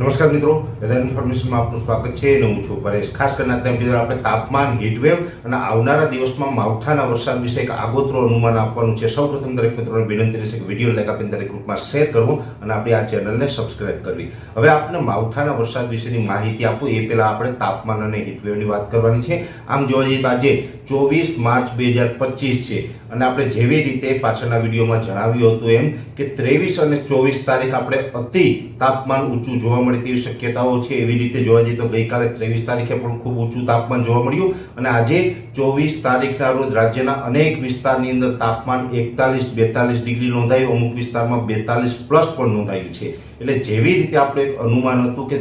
નમસ્કાર મિત્રો વેધર ઇન્ફોર્મેશનમાં આપનું સ્વાગત છે અને હું છું પરેશ. ખાસ કરીને અત્યારે વીડિયો આપણે તાપમાન હીટવેવ અને આવનારા દિવસમાં માવઠાના વરસાદ વિશે એક આગોતરો અનુમાન આપવાનું છે. સૌપ્રથમ દરેક મિત્રોને વિનંતી રહેશે કે વીડિયો લાઈક આપીને દરેક ગ્રુપમાં શેર કરવો અને આપણી આ ચેનલને સબસ્ક્રાઇબ કરવી. હવે આપને માવઠાના વરસાદ વિશેની માહિતી આપું. એ પહેલા આપણે તાપમાન અને હીટવેવની વાત કરવાની છે. આમ જોવા જઈએ તો આજે ચોવીસ માર્ચ બે હજાર પચીસ છે. અને આપણે જેવી રીતે પાછળના વિડીયોમાં જણાવ્યું હતું એમ કે ત્રેવીસ અને ચોવીસ તારીખ આપણે અતિ તાપમાન ઊંચું જોવા મળે તેવી શક્યતાઓ છે. એવી રીતે જોવા જઈએ તો ગઈકાલે ત્રેવીસ તારીખે પણ ખૂબ ઊંચું તાપમાન જોવા મળ્યું અને આજે ચોવીસ તારીખના રોજ રાજ્યના અનેક વિસ્તારની અંદર તાપમાન એકતાલીસ, બેતાલીસ ડિગ્રી નોંધાયું. અમુક વિસ્તારમાં બેતાલીસ પ્લસ પણ નોંધાયું છે. એટલે જેવી રીતે આપણે એક અનુમાન હતું કે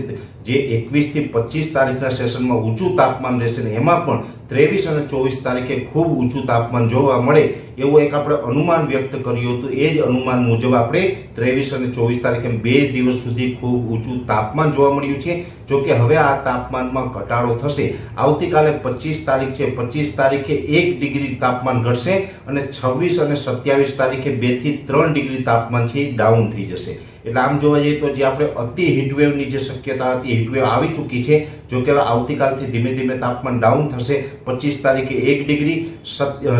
જે એકવીસથી પચીસ તારીખના સેશનમાં ઊંચું તાપમાન રહેશે ને એમાં પણ ત્રેવીસ અને ચોવીસ તારીખે ખૂબ ઊંચું તાપમાન જોવા મળે એવું એક આપણે અનુમાન વ્યક્ત કર્યું હતું. એ જ અનુમાન મુજબ આપણે ત્રેવીસ અને ચોવીસ તારીખે બે દિવસ સુધી ખૂબ ઊંચું તાપમાન જોવા મળ્યું છે. જો કે હવે આ તાપમાનમાં ઘટાડો થશે. આવતીકાલે પચીસ તારીખ છે. પચીસ તારીખે એક ડિગ્રી તાપમાન ઘટશે અને છવ્વીસ અને સત્યાવીસ તારીખે બેથી ત્રણ ડિગ્રી તાપમાન છે ડાઉન થઈ જશે. એટલે આમ જોવા જઈએ તો જે આપણે અતિ હીટવેવની જે શક્યતા હતી, હીટવેવ આવી ચૂકી છે. જો કે આવતીકાલથી ધીમે ધીમે તાપમાન ડાઉન થશે. પચીસ તારીખે એક ડિગ્રી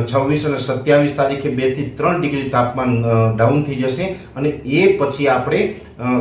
છવ્વીસ અને સત્યાવીસ તારીખે બેથી ત્રણ ડિગ્રી તાપમાન ડાઉન થઈ જશે. અને એ પછી આપણે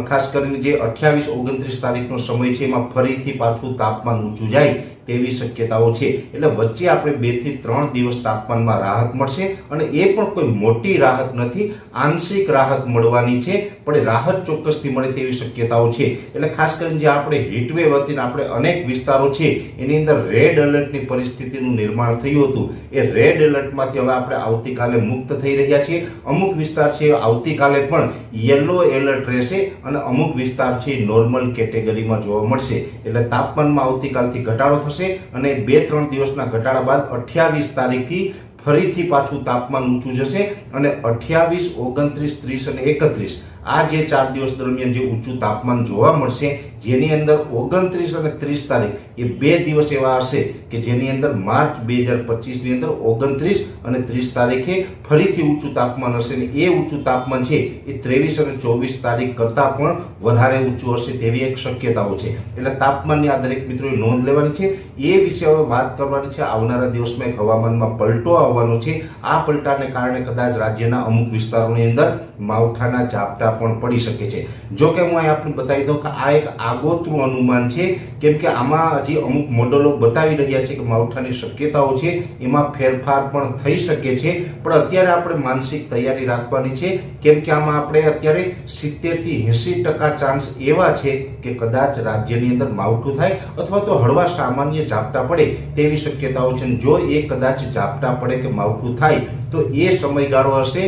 ખાસ કરીને જે અઠ્યાવીસ, ઓગણત્રીસ તારીખનો સમય છે, એમાં ફરીથી પાછું તાપમાન ઊંચું જાય. તેવી શક્યતાઓ છે. એટલે વચ્ચે આપણે બેથી ત્રણ દિવસ તાપમાનમાં રાહત મળશે અને એ પણ કોઈ મોટી રાહત નથી. આંશિક રાહત મળવાની છે, પણ રાહત ચોક્કસથી મળે તેવી શક્યતાઓ છે. એટલે ખાસ કરીને જે આપણે હીટવેવ હતી આપણે અનેક વિસ્તારો છે, એની અંદર રેડ એલર્ટની પરિસ્થિતિનું નિર્માણ થયું હતું. એ રેડ એલર્ટમાંથી હવે આપણે આવતીકાલે મુક્ત થઈ રહ્યા છીએ. અમુક વિસ્તાર છે, આવતીકાલે પણ યલો એલર્ટ રહેશે અને અમુક વિસ્તાર છે, નોર્મલ કેટેગરીમાં જોવા મળશે. એટલે તાપમાનમાં આવતીકાલથી ઘટાડો થશે. અને બે ત્રણ દિવસના ઘટાડા બાદ અઠ્યાવીસ તારીખથી ફરીથી પાછું તાપમાન ઊંચું જશે અને અઠ્યાવીસ, ઓગણત્રીસ, ત્રીસ અને એકત્રીસ આ જે ચાર દિવસ દરમિયાન જે ઊંચું તાપમાન જોવા મળશે, જેની અંદર ઓગણત્રીસ અને ત્રીસ તારીખ, એ બે દિવસ એવા હશે કે જેની અંદર માર્ચ બે હજાર પચીસની અંદર ઓગણત્રીસ અને ત્રીસ તારીખે ફરીથી ઊંચું તાપમાન હશે ને એ ઊંચું તાપમાન છે એ ત્રેવીસ અને ચોવીસ તારીખ કરતાં પણ વધારે ઊંચું હશે તેવી એક શક્યતાઓ છે. એટલે તાપમાનની આ દરેક મિત્રોએ નોંધ લેવાની છે. એ વિશે હવે વાત કરવાની છે. આવનારા દિવસમાં એક હવામાનમાં પલટો આવવાનો છે. આ પલટાને કારણે કદાચ રાજ્યના અમુક વિસ્તારોની અંદર માવઠાના ઝાપટા પણ પડી શકે છે. જો કે હું આપને બતાવી દઉં કે આ એક આગોતરું અનુમાન છે, કેમ કે આમાં હજી અમુક મોડલો બતાવી રહ્યા છે કે માવઠાની શક્યતાઓ છે, એમાં ફેરફાર પણ થઈ શકે છે, પણ અત્યારે આપણે માનસિક તૈયારી રાખવાની છે, કેમ કે આમાં આપણે અત્યારે સિત્તેરથી એસી ટકા ચાન્સ એવા છે કે કદાચ રાજ્યની અંદર માવઠું થાય અથવા તો હળવા સામાન્ય ઝાપટા પડે તેવી શક્યતાઓ છે. જો એ કદાચ ઝાપટા પડે કે માવઠું થાય તો એ સમયગાળો હશે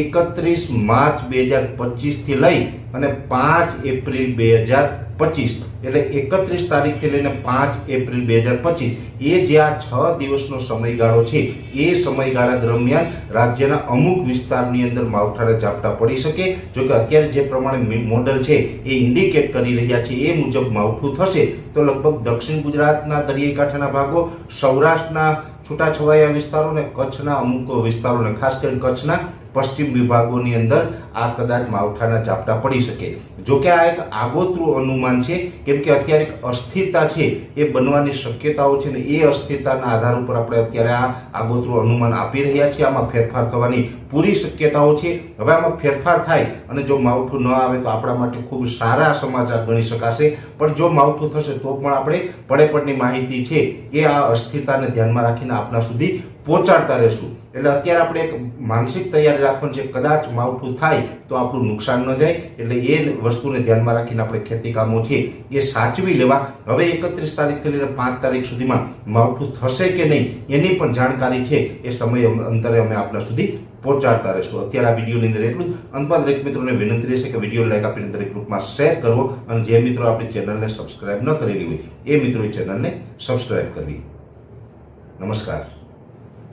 એકત્રીસ માર્ચ બે હજાર પચીસથી લઈ અને પાંચ એપ્રિલ બે હજાર પચીસ. એટલે એકત્રીસ તારીખથી લઈને પાંચ એપ્રિલ બે હજાર પચીસ. એ જે આ છ દિવસનો સમયગાળો છે, એ સમયગાળા દરમિયાન રાજ્યના અમુક વિસ્તારની અંદર માવઠાના ઝાપટા પડી શકે. જો કે અત્યારે જે પ્રમાણે મોડલ છે, એ ઇન્ડિકેટ કરી રહ્યા છે, એ મુજબ માવઠું થશે તો લગભગ દક્ષિણ ગુજરાતના દરિયાઈ કાંઠાના ભાગો, સૌરાષ્ટ્રના છૂટાછવાયા વિસ્તારો ને કચ્છના અમુક વિસ્તારોને ખાસ કરીને કચ્છના પશ્ચિમ વિભાગોની અંદર આ કદાચ માવઠાના ઝાપટા પડી શકે. જો કે આ એક આગોતરું અનુમાન છે, કેમ કે અત્યારે એક અસ્થિરતા છે, એ બનવાની શક્યતાઓ છે ને એ અસ્થિરતાના આધાર ઉપર આપણે અત્યારે આ આગોતરું અનુમાન આપી રહ્યા છીએ. આમાં ફેરફાર થવાની પૂરી શક્યતાઓ છે. હવે આમાં ફેરફાર થાય અને જો માવઠું ન આવે તો આપણા માટે ખૂબ સારા સમાચાર ગણી શકાશે. પણ જો માવઠું થશે તો પણ આપણે પડેપડની માહિતી છે એ આ અસ્થિરતાને ધ્યાનમાં રાખીને આપણા સુધી પહોંચાડતા રહેશું. એટલે અત્યારે આપણે એક માનસિક તૈયારી રાખવાની છે કદાચ માવઠું થાય તો આપણું નુકસાન ન જાય. એટલે એ વસ્તુને ધ્યાનમાં રાખીને આપણે ખેતી કામો છે એ સાચવી લેવા. હવે એકત્રીસ તારીખથી લઈને પાંચ તારીખ સુધીમાં માવઠું થશે કે નહીં એની પણ જાણકારી છે. એ સમય અંતરે અમે આપણા સુધી પહોંચાડતા રહીશું. અત્યારે આ વિડીયોની અંદર એટલું અંતમાં દરેક મિત્રોને વિનંતી રહેશે કે વીડિયો લાઈક આપીને દરેક ગ્રુપમાં શેર કરવો અને જે મિત્રો આપણી ચેનલને સબસ્ક્રાઇબ ન કરેલી હોય એ મિત્રોએ ચેનલને સબસ્ક્રાઇબ કરવી. નમસ્કાર.